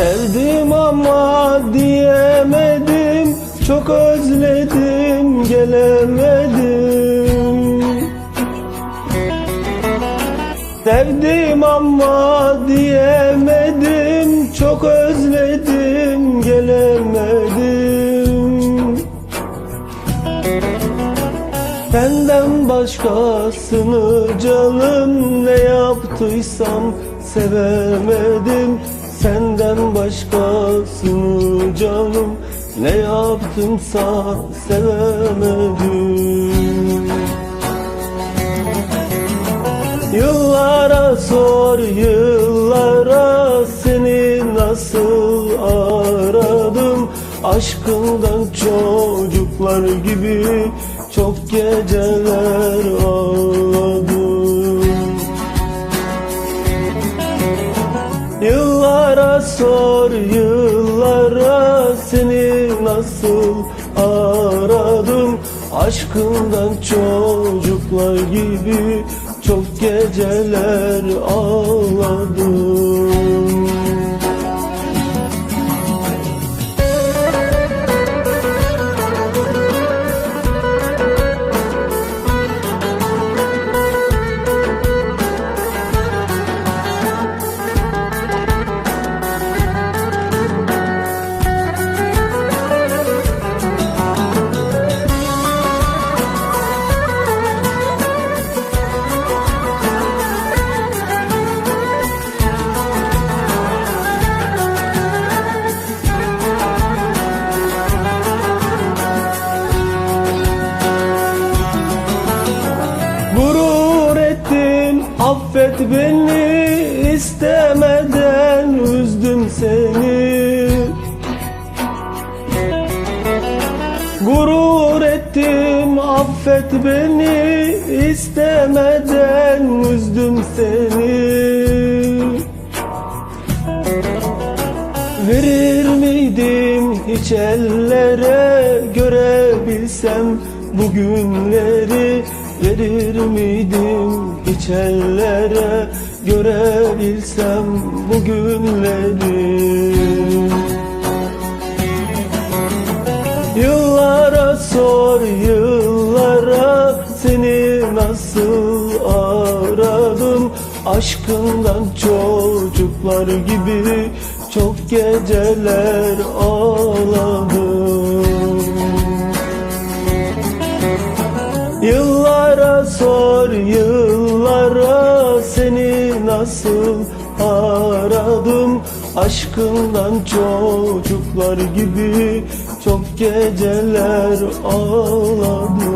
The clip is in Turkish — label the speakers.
Speaker 1: Sevdim ama diyemedim. Çok özledim gelemedim. Sevdim ama diyemedim. Çok özledim gelemedim. Senden başkasını canım ne yaptıysam sevemedim. Ne yaptımsa sevemedim Yıllara sor yıllara seni nasıl aradım? Aşkından çocuklar gibi çok geceler ağladım. Yıllara sor yıllara Aşkından çocuklar gibi çok geceler ağladım beni istemeden üzdüm seni. Gurur ettim affet beni istemeden üzdüm seni. Verir miydim hiç ellere görebilsem bu günleri Verir miydim hiç ellere? Görebilsem bu günleri. Yıllara sor yıllara seni nasıl aradım? Aşkından çocuklar gibi çok geceler ağladım. Yıllara nasıl aradım Aşkından çocuklar gibi? Çok geceler ağladım